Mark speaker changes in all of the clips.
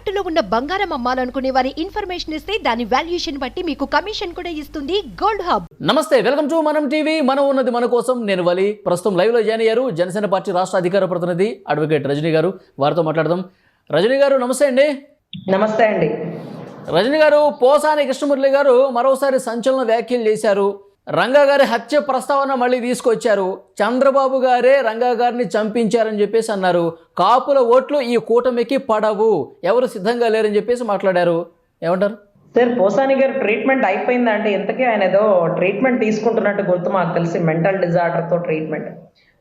Speaker 1: తాకట్టులో ఉన్న బంగారం అమ్మాలనుకునే వారి ఇన్ఫర్మేషన్ ఇస్తే దాని వాల్యుయేషన్ బట్టి మీకు కమిషన్ కూడా ఇస్తుంది గోల్డ్ హబ్.
Speaker 2: నమస్తే వెల్కమ్ టు మనం టీవీ. మనం ఉన్నది మన కోసం. నేను వలి. ప్రస్తుతం లైవ్లో జాయిన్ అయ్యారు జనసేన పార్టీ రాష్ట్ర అధికార ప్రతినిధి అడ్వకేట్ రజనీ గారు. వారితో మాట్లాడదాం. రజనీ గారు నమస్తే అండి.
Speaker 3: నమస్తే అండి.
Speaker 2: రజనీ గారు పోసాని కృష్ణమురళి గారు మరోసారి సంచలన వ్యాఖ్యలు చేశారు. రంగా గారి హత్య ప్రస్తావన మళ్ళీ తీసుకొచ్చారు. చంద్రబాబు గారే రంగా గారిని చంపించారని చెప్పేసి అన్నారు. కాపుల ఓట్లు ఈ కూటమికి పడవు. ఎవరు సిద్ధంగా లేరని చెప్పేసి మాట్లాడారు. ఏమంటారు?
Speaker 3: సార్ పోసాని గారు ట్రీట్మెంట్ అయిపోయిందా అంటే ఇంతకీ ఆయన ఏదో ట్రీట్మెంట్ తీసుకుంటున్నట్టు గుర్తు మాకు తెలిసి మెంటల్ డిజార్డర్తో ట్రీట్మెంట్.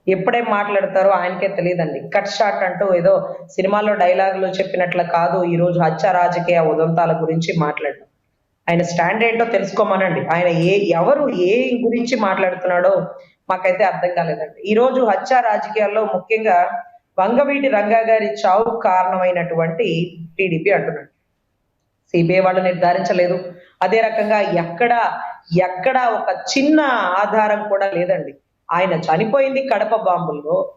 Speaker 3: ఎప్పుడేం మాట్లాడతారో ఆయనకే తెలియదండి. కట్ షాట్ అంటూ ఏదో సినిమాలో డైలాగులు చెప్పినట్లు కాదు ఈ రోజు హత్య రాజకీయ ఉదంతాల గురించి మాట్లాడడం. ఆయన స్టాండ్ ఏంటో తెలుసుకోమనండి. ఆయన ఏ ఎవరు ఏ గురించి మాట్లాడుతున్నాడో మాకైతే అర్థం కాలేదండి. ఈ రోజు హత్య రాజకీయాల్లో ముఖ్యంగా వంగవీటి రంగా గారి చావు కారణమైనటువంటి టీడీపీ అంటున్నాడు. సిబిఐ వాళ్ళు నిర్ధారించలేదు. అదే రకంగా ఎక్కడ ఎక్కడ ఒక చిన్న ఆధారం కూడా లేదండి. ఆయన చనిపోయింది కడప బాంబుల్లో.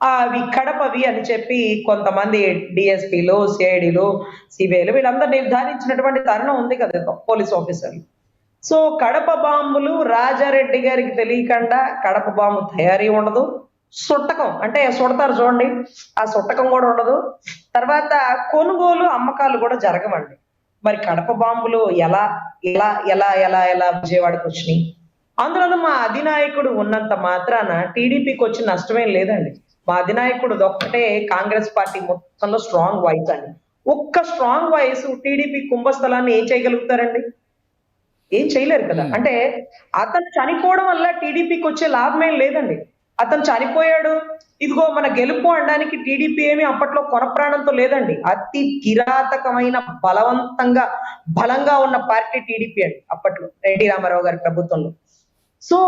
Speaker 3: అవి కడపవి అని చెప్పి కొంతమంది డిఎస్పీలు సిఐడిలు సిబిఐలు వీళ్ళందరూ నిర్ధారించినటువంటి తరుణం ఉంది కదా పోలీస్ ఆఫీసర్లు. సో కడప బాంబులు రాజారెడ్డి గారికి తెలియకుండా కడప బాంబు తయారీ ఉండదు. సుట్టకం అంటే సుడతారు చూడండి ఆ సుట్టకం కూడా ఉండదు. తర్వాత కొనుగోలు అమ్మకాలు కూడా జరగవండి. మరి కడప బాంబులు ఎలా ఎలా ఎలా ఎలా ఎలా విజయవాడకు వచ్చినాయి? అందులో మా అధినాయకుడు ఉన్నంత మాత్రాన టీడీపీకి వచ్చి నష్టమేం లేదండి. మా అధినాయకుడు ఒక్కటే కాంగ్రెస్ పార్టీ మొత్తంలో స్ట్రాంగ్ వాయిస్ అండి. ఒక్క స్ట్రాంగ్ వాయిస్ టీడీపీ కుంభస్థలాన్ని ఏం చేయగలుగుతారండి? ఏం చేయలేరు కదా. అంటే అతను చనిపోవడం వల్ల టీడీపీకి వచ్చే లాభమేం లేదండి. అతను చనిపోయాడు ఇదిగో మన గెలుపు అనడానికి టీడీపీ ఏమి అప్పట్లో కొనప్రాణంతో లేదండి. అతి కిరాతకమైన బలవంతంగా బలంగా ఉన్న పార్టీ టీడీపీ అండి అప్పట్లో ఎన్టీ రామారావు గారి ప్రభుత్వంలో. సో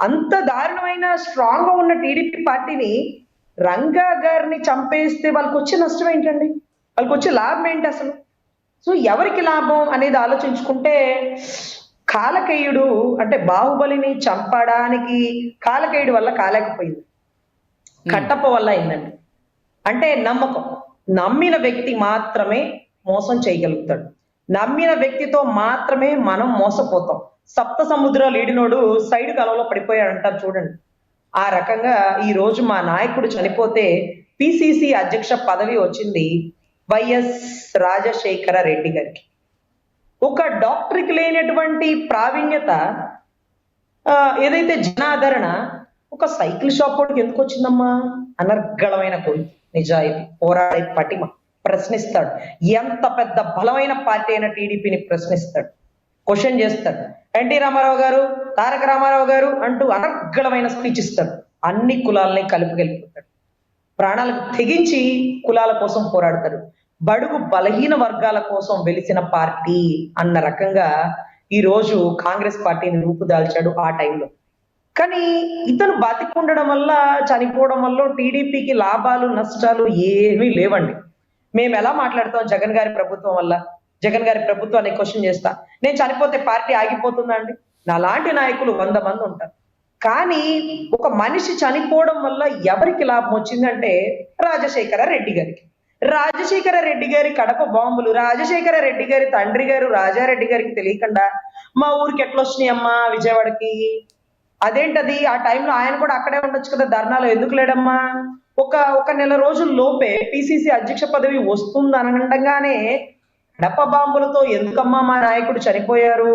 Speaker 3: అంత దారుణమైన స్ట్రాంగ్గా ఉన్న టీడీపీ పార్టీని రంగా గారిని చంపేస్తే వాళ్ళకి వచ్చే నష్టం ఏంటండి? వాళ్ళకి వచ్చే లాభం ఏంటి అసలు? సో ఎవరికి లాభం అనేది ఆలోచించుకుంటే కాలకేయుడు అంటే బాహుబలిని చంపడానికి కాలకేయుడు వల్ల కాలేకపోయింది. కట్టప్ప వల్ల అయిందండి. అంటే నమ్మకం. నమ్మిన వ్యక్తి మాత్రమే మోసం చేయగలుగుతాడు. నమ్మిన వ్యక్తితో మాత్రమే మనం మోసపోతాం. సప్త సముద్రాలు ఈడినోడు సైడ్ కలవలో పడిపోయాడు అంటారు చూడండి. ఆ రకంగా ఈ రోజు మా నాయకుడు చనిపోతే పిసిసి అధ్యక్ష పదవి వచ్చింది వైఎస్ రాజశేఖర రెడ్డి గారికి. ఒక డాక్టర్కి లేనటువంటి ప్రావీణ్యత ఏదైతే జనాదరణ ఒక సైకిల్ షాప్ వాడికి ఎందుకు వచ్చిందమ్మా? అనర్గళమైన కోరిక నిజాయితీ పోరాడే పటిమ ప్రశ్నిస్తాడు. ఎంత పెద్ద బలమైన పార్టీ అయిన టీడీపీని ప్రశ్నిస్తాడు. క్వశ్చన్ చేస్తాడు. ఎన్టీ రామారావు గారు తారక రామారావు గారు అంటూ అనర్గళమైన స్పీచ్ ఇస్తారు. అన్ని కులాలని కలుపుకెళ్ళిపోతాడు ప్రాణాలకు తెగించి కులాల కోసం పోరాడతారు బడుగు బలహీన వర్గాల కోసం వెలిసిన పార్టీ అన్న రకంగా ఈ రోజు కాంగ్రెస్ పార్టీని రూపుదాల్చాడు ఆ టైంలో. కానీ ఇతను బతికుండడం వల్ల చనిపోవడం వల్ల టీడీపీకి లాభాలు నష్టాలు ఏమీ లేవండి. మేము ఎలా మాట్లాడతాం జగన్ గారి ప్రభుత్వం వల్ల? జగన్ గారి ప్రభుత్వాన్ని క్వశ్చన్ చేస్తా. నేను చనిపోతే పార్టీ ఆగిపోతుందా అండి? నాలాంటి నాయకులు వంద మంది ఉంటారు. కానీ ఒక మనిషి చనిపోవడం వల్ల ఎవరికి లాభం వచ్చిందంటే రాజశేఖర రెడ్డి గారికి. రాజశేఖర రెడ్డి గారి కడప బాంబులు రాజశేఖర రెడ్డి గారి తండ్రి గారు రాజారెడ్డి గారికి తెలియకుండా మా ఊరికి ఎట్లా వచ్చినాయమ్మా విజయవాడకి? అదేంటది? ఆ టైంలో ఆయన కూడా అక్కడే ఉండొచ్చు కదా ధర్నాలో ఎందుకు లేడమ్మా? ఒక ఒక నెల రోజుల లోపే పిసిసి అధ్యక్ష పదవి వస్తుంది అనగానే డప్ప బాంబులతో ఎందుకమ్మా మా నాయకుడు చనిపోయారు?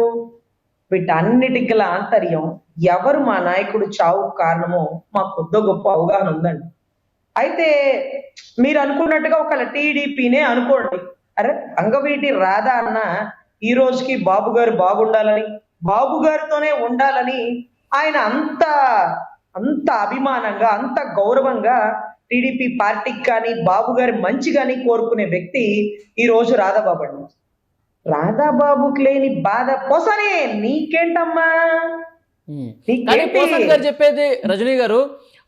Speaker 3: వీటన్నిటికి గల ఆంతర్యం ఎవరు మా నాయకుడు చావు కారణమో మాకు కొద్ది గొప్ప అవగాహన ఉందండి. అయితే మీరు అనుకున్నట్టుగా ఒక టీడీపీనే అనుకోండి. అరే అంగవీటి రాధా అన్న ఈ రోజుకి బాబు గారు బాగుండాలని బాబు గారితోనే ఉండాలని ఆయన అంత అంత అభిమానంగా అంత గౌరవంగా టీడీపీ పార్టీకి కానీ బాబు గారి మంచి కానీ కోరుకునే వ్యక్తి ఈ రోజు రాధాబాబు అండి రాధాబాబుకి లేని బాధ పోసనే నీకేంటమ్మా?
Speaker 2: పోసన్ గారు చెప్పేది రజనీ గారు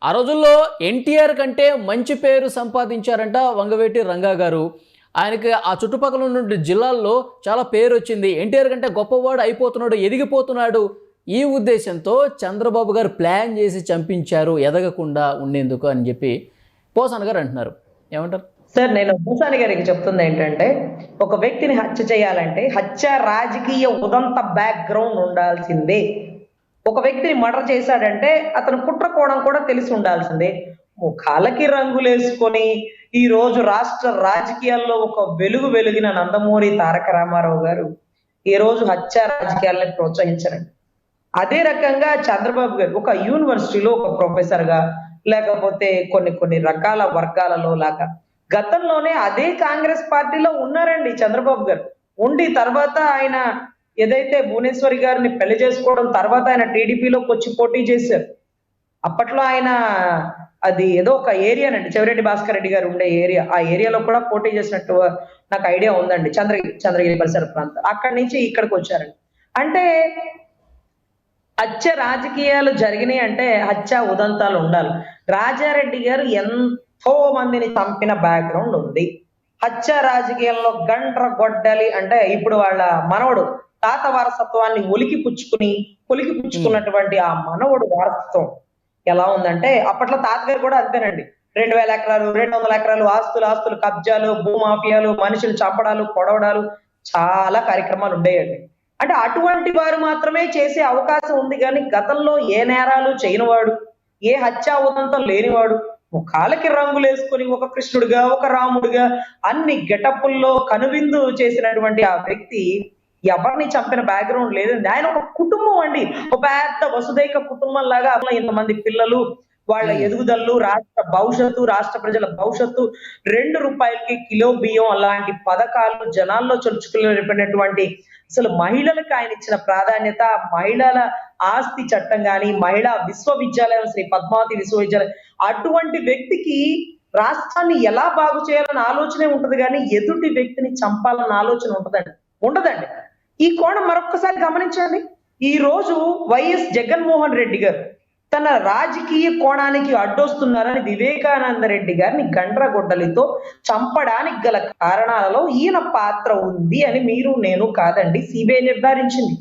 Speaker 2: ఆ రోజుల్లో ఎన్టీఆర్ కంటే మంచి పేరు సంపాదించారంట వంగవేటి రంగా గారు. ఆయనకి ఆ చుట్టుపక్కల ఉన్న జిల్లాల్లో చాలా పేరు వచ్చింది. ఎన్టీఆర్ కంటే గొప్పవాడు అయిపోతున్నాడు ఎదిగిపోతున్నాడు. ఈ ఉద్దేశంతో చంద్రబాబు గారు ప్లాన్ చేసి చంపించారు ఎదగకుండా ఉండేందుకు అని చెప్పి పోసాన్ గారు అంటున్నారు. ఏమంటారు?
Speaker 3: సార్ నేను భూసాని గారికి చెప్తుంది ఏంటంటే ఒక వ్యక్తిని హత్య చేయాలంటే హత్య రాజకీయ ఉదంత బ్యాక్గ్రౌండ్ ఉండాల్సిందే. ఒక వ్యక్తిని మర్డర్ చేశాడంటే అతను కుట్రకోవడం కూడా తెలిసి ఉండాల్సిందే. ముఖాలకి రంగులేసుకొని ఈ రోజు రాష్ట్ర రాజకీయాల్లో ఒక వెలుగు వెలిగిన నందమూరి తారక రామారావు గారు ఈ రోజు హత్య రాజకీయాలను ప్రోత్సహించారండి. అదే రకంగా చంద్రబాబు గారు ఒక యూనివర్సిటీలో ఒక ప్రొఫెసర్గా లేకపోతే కొన్ని కొన్ని రకాల వర్గాలలో లాగా. గతంలోనే అదే కాంగ్రెస్ పార్టీలో ఉన్నారండి చంద్రబాబు గారు. ఉండి తర్వాత ఆయన ఏదైతే భువనేశ్వరి గారిని పెళ్ళి చేసుకోవడం తర్వాత ఆయన టీడీపీలోకి వచ్చి పోటీ చేశారు. అప్పట్లో ఆయన అది ఏదో ఒక ఏరియానండి. చెవిరెడ్డి భాస్కర్ రెడ్డి గారు ఉండే ఏరియా. ఆ ఏరియాలో కూడా పోటీ చేసినట్టు నాకు ఐడియా ఉందండి. చంద్రగిరి చంద్రగిరి పరిసర ప్రాంతం. అక్కడి నుంచి ఇక్కడికి వచ్చారండి. అంటే హత్య రాజకీయాలు జరిగినాయి అంటే హత్య ఉదంతాలు ఉండాలి. రాజారెడ్డి గారు ఎంతో మందిని చంపిన బ్యాక్గ్రౌండ్ ఉంది. హత్య రాజకీయాల్లో గండ్ర గొడ్డలి అంటే ఇప్పుడు వాళ్ళ మనవడు తాత వారసత్వాన్ని ఒలికి పుచ్చుకుని ఒలికి పుచ్చుకున్నటువంటి ఆ మనవడు వారసత్వం ఎలా ఉందంటే అప్పట్లో తాతగారు కూడా అంతేనండి. రెండు వేల ఎకరాలు రెండు వందల ఎకరాలు ఆస్తులు ఆస్తులు కబ్జాలు భూమాఫియాలు మనుషులు చంపడాలు పొడవడాలు చాలా కార్యక్రమాలు ఉండేయండి. అంటే అటువంటి వారు మాత్రమే చేసే అవకాశం ఉంది కానీ గతంలో ఏ నేరాలు చేయనివాడు ఏ హత్యా ఉదంతం లేనివాడు ముఖాలకి రంగులు వేసుకొని ఒక కృష్ణుడిగా ఒక రాముడిగా అన్ని గెటప్పుల్లో కనువిందు చేసినటువంటి ఆ వ్యక్తి ఎవరిని చంపిన బ్యాక్గ్రౌండ్ లేదండి ఆయన ఒక కుటుంబం అండి. ఒక పెద్ద వసుదైక కుటుంబం లాగా ఇంతమంది పిల్లలు వాళ్ళ ఎదుగుదలలు రాష్ట్ర భవిష్యత్తు రాష్ట్ర ప్రజల భవిష్యత్తు రెండు రూపాయలకి కిలో బియ్యం అలాంటి పథకాలు జనాల్లో చొచ్చుకునేటువంటి అసలు మహిళలకు ఆయన ఇచ్చిన ప్రాధాన్యత మహిళల ఆస్తి చట్టం కానీ మహిళా విశ్వవిద్యాలయం శ్రీ పద్మావతి విశ్వవిద్యాలయం అటువంటి వ్యక్తికి రాష్ట్రాన్ని ఎలా బాగు చేయాలన్న ఆలోచనే ఉంటది కానీ ఎదుటి వ్యక్తిని చంపాలన్న ఆలోచన ఉంటుందండి. ఉండదండి. ఈ కోణం మరొక్కసారి గమనించండి. ఈ రోజు వైఎస్ జగన్మోహన్ రెడ్డి గారు తన రాజకీయ కోణానికి అడ్డొస్తున్నారని వివేకానంద రెడ్డి గారిని గండ్రగొడ్డలితో చంపడానికి గల కారణాలలో ఈయన పాత్ర ఉంది అని మీరు నేను కాదండి సిబిఐ నిర్ధారించింది.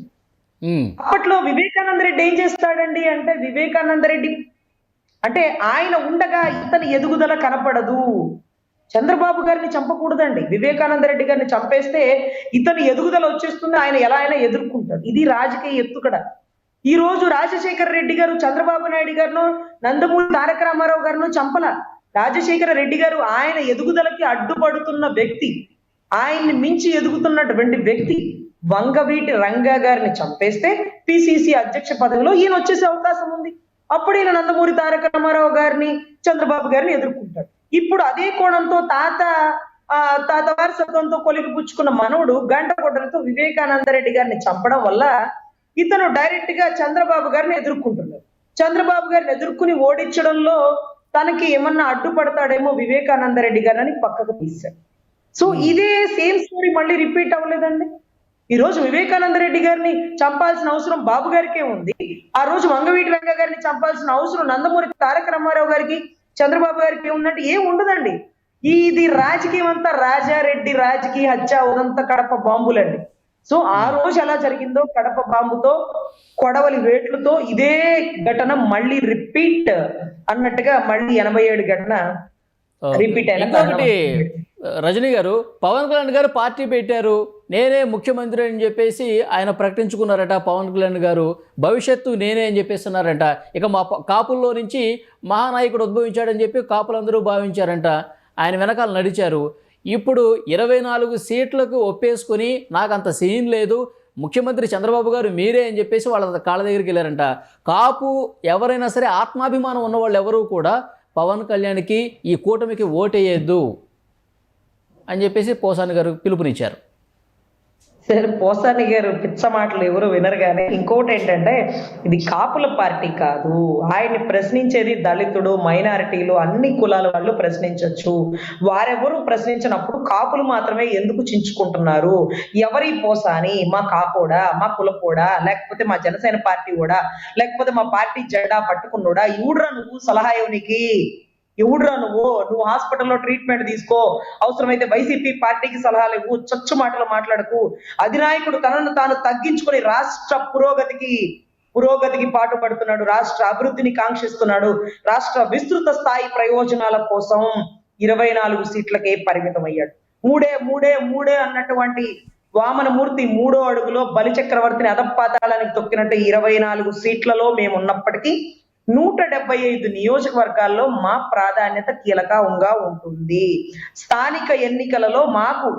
Speaker 3: అప్పట్లో వివేకానంద రెడ్డి ఏం చేస్తాడండి అంటే వివేకానంద రెడ్డి అంటే ఆయన ఉండగా ఇతని ఎదుగుదల కనపడదు. చంద్రబాబు గారిని చంపకూడదండి. వివేకానంద రెడ్డి గారిని చంపేస్తే ఇతని ఎదుగుదల వచ్చేస్తుంది ఆయన ఎలా అయినా ఎదుర్కొంటాడు. ఇది రాజకీయ ఎత్తుకడ. ఈ రోజు రాజశేఖర రెడ్డి గారు చంద్రబాబు నాయుడు గారును నందమూరి తారక రామారావు గారును చంపల. రాజశేఖర రెడ్డి గారు ఆయన ఎదుగుదలకి అడ్డుపడుతున్న వ్యక్తి ఆయన్ని మించి ఎదుగుతున్నటువంటి వ్యక్తి వంగవీటి రంగా గారిని చంపేస్తే పిసిసి అధ్యక్ష పదవిలో ఈయన వచ్చేసే అవకాశం ఉంది. అప్పుడు ఈయన నందమూరి తారక రామారావు గారిని చంద్రబాబు గారిని ఎదుర్కొంటాడు. ఇప్పుడు అదే కోణంతో తాత ఆ తాత వారసత్వంతో కొలిగి పుచ్చుకున్న మనవడు గంట కొట్టలతో వివేకానంద రెడ్డి గారిని చంపడం వల్ల ఇతను డైరెక్ట్గా చంద్రబాబు గారిని ఎదుర్కొంటున్నాడు. చంద్రబాబు గారిని ఎదుర్కొని ఓడించడంలో తనకి ఏమన్నా అడ్డుపడతాడేమో వివేకానంద రెడ్డి గారిని పక్కకు తీశాడు. సో ఇదే సేమ్ స్టోరీ మళ్ళీ రిపీట్ అవ్వలేదండి? ఈ రోజు వివేకానంద రెడ్డి గారిని చంపాల్సిన అవసరం బాబు గారికే ఉంది. ఆ రోజు వంగవీటి రంగ గారిని చంపాల్సిన అవసరం నందమూరి తారక రామారావు గారికి చంద్రబాబు గారికి ఉన్నట్టు ఏం ఉండదండి? ఇది రాజకీయం అంతా రాజారెడ్డి రాజకీయ హత్య ఉదంత కడప బాంబులండి. సో ఆ రోజు ఎలా జరిగిందో కడప బాంబుతో కొడవలి వేట్లతో ఇదే ఘటన మళ్ళీ రిపీట్ అన్నట్టుగా మళ్ళీ ఎనభై ఏడు ఘటన. రిపీట్
Speaker 2: ఇంకొకటి రజనీ గారు పవన్ కళ్యాణ్ గారు పార్టీ పెట్టారు. నేనే ముఖ్యమంత్రి అని చెప్పేసి ఆయన ప్రకటించుకున్నారట పవన్ కళ్యాణ్ గారు. భవిష్యత్తు నేనే అని చెప్పేస్తున్నారంట. ఇక మా కాపుల్లో నుంచి మహానాయకుడు ఉద్భవించాడని చెప్పి కాపులందరూ భావించారంట. ఆయన వెనకాల నడిచారు. ఇప్పుడు ఇరవై నాలుగు సీట్లకు ఒప్పేసుకుని నాకు అంత సీన్ లేదు. ముఖ్యమంత్రి చంద్రబాబు గారు మీరే అని చెప్పేసి వాళ్ళ కాళ్ళ దగ్గరికి వెళ్ళారంట. కాపు ఎవరైనా సరే ఆత్మాభిమానం ఉన్న వాళ్ళు ఎవరూ కూడా పవన్ కళ్యాణ్కి ఈ కూటమికి ఓటేయద్దు అని చెప్పేసి పోసాని గారు పిలుపునిచ్చారు.
Speaker 3: సరే పోసాని గారు పిచ్చ మాటలు ఎవరు వినరు కానీ ఇంకోటి ఏంటంటే ఇది కాపుల పార్టీ కాదు. ఆయన్ని ప్రశ్నించేది దళితుడు మైనారిటీలు అన్ని కులాల వాళ్ళు ప్రశ్నించవచ్చు వారెవరు ప్రశ్నించినప్పుడు కాపులు మాత్రమే ఎందుకు చించుకుంటున్నారు? ఎవరి పోసాని? మా కాపోడా మా కులపోడా? లేకపోతే మా జనసేన పార్టీ కూడా లేకపోతే మా పార్టీ జెండా పట్టుకున్నోడా? ఇవుడ్రా నువ్వు సలహా ఇవ్వనికి. ఎవడురా నువ్వు? నువ్వు హాస్పిటల్లో ట్రీట్మెంట్ తీసుకో. అవసరమైతే వైసీపీ పార్టీకి సలహాలు ఇవ్వు. చచ్చు మాటలు మాట్లాడకు. అధినాయకుడు తనను తాను తగ్గించుకొని రాష్ట్ర పురోగతికి పురోగతికి పాటుపడుతున్నాడు. రాష్ట్ర అభివృద్ధిని కాంక్షిస్తున్నాడు. రాష్ట్ర విస్తృత స్థాయి ప్రయోజనాల కోసం ఇరవై నాలుగు సీట్లకే పరిమితం అయ్యాడు మూడే మూడే మూడే అన్నటువంటి వామనమూర్తి మూడో అడుగులో బలి చక్రవర్తిని అధపాతాళానికి తొక్కినట్టు ఇరవై నాలుగు సీట్లలో మేము ఉన్నప్పటికీ నూట డెబ్బై ఐదు నియోజకవర్గాల్లో మా ప్రాధాన్యత కీలకంగా ఉంటుంది. స్థానిక ఎన్నికలలో మాకు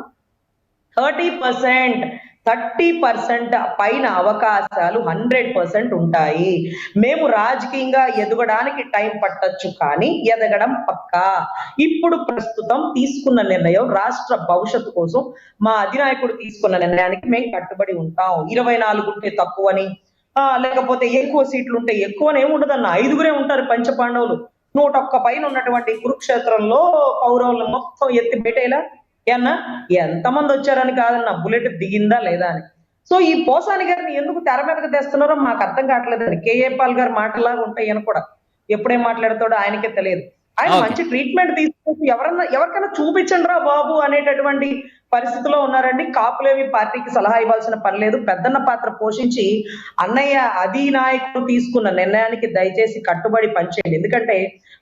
Speaker 3: థర్టీ పర్సెంట్ థర్టీ పర్సెంట్ పైన అవకాశాలు హండ్రెడ్ పర్సెంట్ ఉంటాయి. మేము రాజకీయంగా ఎదగడానికి టైం పట్టొచ్చు కానీ ఎదగడం పక్కా. ఇప్పుడు ప్రస్తుతం తీసుకున్న నిర్ణయం రాష్ట్ర భవిష్యత్తు కోసం మా అధినాయకుడు తీసుకున్న నిర్ణయానికి మేము కట్టుబడి ఉంటాం. ఇరవై నాలుగు ఉంటే తక్కువని లేకపోతే ఎక్కువ సీట్లు ఉంటే ఎక్కువని ఏముండదన్న ఐదుగురే ఉంటారు పంచపాండవులు. నూట ఒక్క పైన ఉన్నటువంటి కురుక్షేత్రంలో కౌరవులు మొత్తం ఎత్తి పెట్టేలా ఏమన్నా ఎంతమంది వచ్చారని కాదన్న. బుల్లెట్ దిగిందా లేదా అని. సో ఈ పోసాని గారిని ఎందుకు తెర మీదకి తెస్తున్నారో మాకు అర్థం కావట్లేదండి. కేఏ పాల్ గారి మాటలాగా ఉంటాయి అని కూడా ఎప్పుడే మాట్లాడతాడో ఆయనకే తెలియదు. ఆయన. మంచి ట్రీట్మెంట్ తీసుకుంటూ ఎవరన్నా ఎవరికైనా చూపించండి రా బాబు అనేటటువంటి పరిస్థితిలో ఉన్నారండి. కాపులేవి పార్టీకి సలహా ఇవ్వాల్సిన పని లేదు. పెద్దన్న పాత్ర పోషించి అన్నయ్య అధి నాయకుడు తీసుకున్న నిర్ణయానికి దయచేసి కట్టుబడి పనిచేయండి. ఎందుకంటే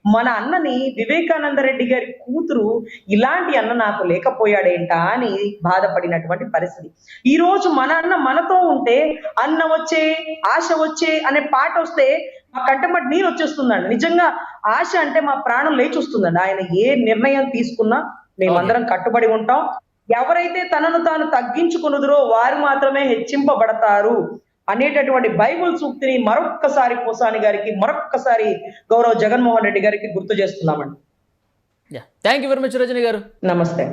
Speaker 3: మన అన్నని వివేకానంద రెడ్డి గారి కూతురు ఇలాంటి అన్న నాకు లేకపోయాడేంటా అని బాధపడినటువంటి పరిస్థితి. ఈ రోజు మన అన్న మనతో ఉంటే అన్న వచ్చే ఆశ వచ్చే అనే పాట వస్తే మా కంటమటి నీరు వచ్చేస్తుందండి. నిజంగా ఆశ అంటే మా ప్రాణం లేచి వస్తుందండి ఆయన ఏ నిర్ణయం తీసుకున్నా మేమందరం కట్టుబడి ఉంటాం. ఎవరైతే తనను తాను తగ్గించుకున్నదిరో వారు మాత్రమే హెచ్చింపబడతారు అనేటటువంటి బైబుల్ సూక్తిని మరొక్కసారి పోసాని గారికి మరొక్కసారి గౌరవ్ జగన్మోహన్ రెడ్డి గారికి గుర్తు చేస్తున్నామండి.
Speaker 2: Thank you very much Rajani గారు.
Speaker 3: నమస్తే.